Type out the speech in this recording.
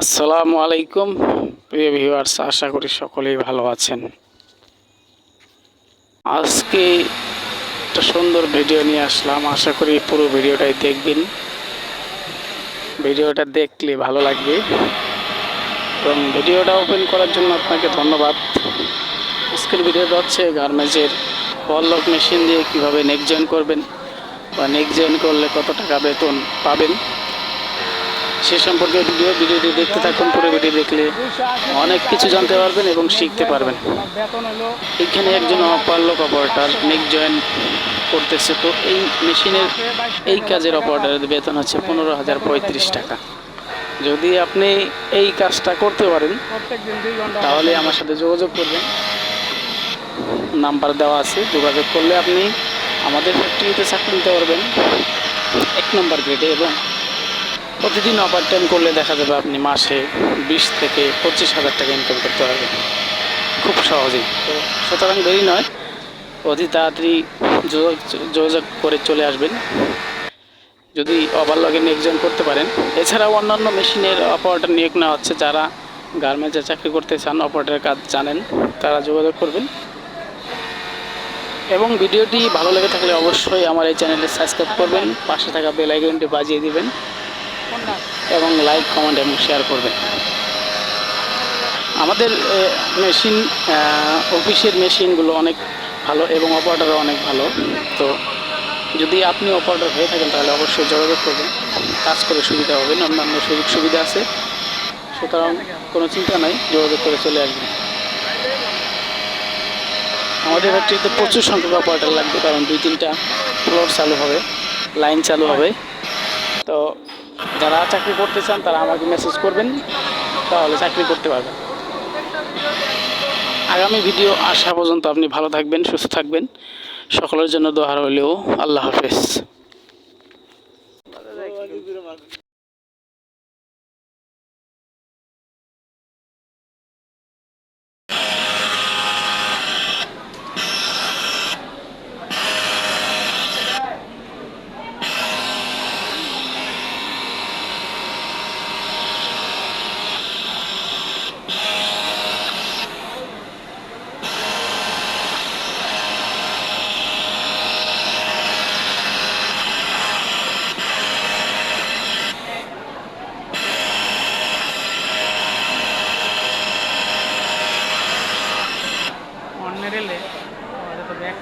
আসসালামু আলাইকুম, প্রিয় ভিউয়ার্স আশা করি সকলেই ভালো আছেন। আজকে একটা সুন্দর ভিডিও নিয়ে আসলাম, আশা করি পুরো ভিডিওটাই দেখবেন। ভিডিওটা দেখলে ভালো লাগবে। এবং ভিডিওটা ওপেন করার জন্য আপনাকে ধন্যবাদ। আজকের ভিডিওটা হচ্ছে গার্মেন্টসের পল্লক মেশিন দিয়ে কীভাবে নেক জয়েন করবেন বা নেক জয়েন করলে কত টাকা বেতন পাবেন। সে সম্পর্কে ভিডিও ভিডিওটি দেখতে থাকুন, পুরো ভিডিও দেখলে অনেক কিছু জানতে পারবেন এবং শিখতে পারবেন। এখানে একজন অপারলক অপারেটর নেক জয়েন করতেছে। তো এই মেশিনের এই কাজের অপারেটারের বেতন হচ্ছে পনেরো হাজার পঁয়ত্রিশ টাকা। যদি আপনি এই কাজটা করতে পারেন, তাহলে আমার সাথে যোগাযোগ করবেন। নাম্বার দেওয়া আছে, যোগাযোগ করলে আপনি আমাদের ফ্যাক্টরিতে চাকরি নিতে পারবেন। এক নম্বর গ্রেডে এবং প্রতিদিন ওভার টাইম করলে দেখা যাবে আপনি মাসে বিশ থেকে পঁচিশ হাজার টাকা ইনকাম করতে পারবেন। খুব সহজেই। তো সুতরাং দেরি নয়, অতি তাড়াতাড়ি যোগাযোগ করে চলে আসবেন। যদি ওভারলগে নিয়োগ করতে পারেন। এছাড়াও অন্যান্য মেশিনের অপারেটর নিয়োগ নেওয়া হচ্ছে। যারা গার্মেন্টসে চাকরি করতে চান অপারেটরের কাজ জানেন, তারা যোগাযোগ করবেন। এবং ভিডিওটি ভালো লেগে থাকলে অবশ্যই আমার এই চ্যানেলে সাবস্ক্রাইব করবেন, পাশে থাকা বেল আইকনটি বাজিয়ে দিবেন। লাইক কমেন্ট এবং শেয়ার করবেন। আমাদের মেশিন অফিসের মেশিনগুলো অনেক ভালো এবং অপারেটারও অনেক ভালো। তো যদি আপনি অপারেটর হয়ে থাকেন, তাহলে অবশ্যই যোগাযোগ করবেন। কাজ করে সুবিধা হবেন অন্যান্য সুযোগ সুবিধা আছে। সুতরাং কোনো চিন্তা নাই, যোগাযোগ করে চলে আসবেন। আমাদের ফ্যাক্টরিতে প্রচুর সংখ্যক অপারেটর লাগবে, কারণ দুই তিনটা ফ্লোর চালু হবে লাইন চালু হবে। তো যারা চাকরি করতে চান, তারা আমাকে মেসেজ করবেন, তাহলে চাকরি করতে পারবেন। আগামী ভিডিও আসা পর্যন্ত আপনি ভালো থাকবেন, সুস্থ থাকবেন। সকলের জন্য দোহার হলেও আল্লাহ হাফেজ। রেলে আমাদের তো ব্যাগ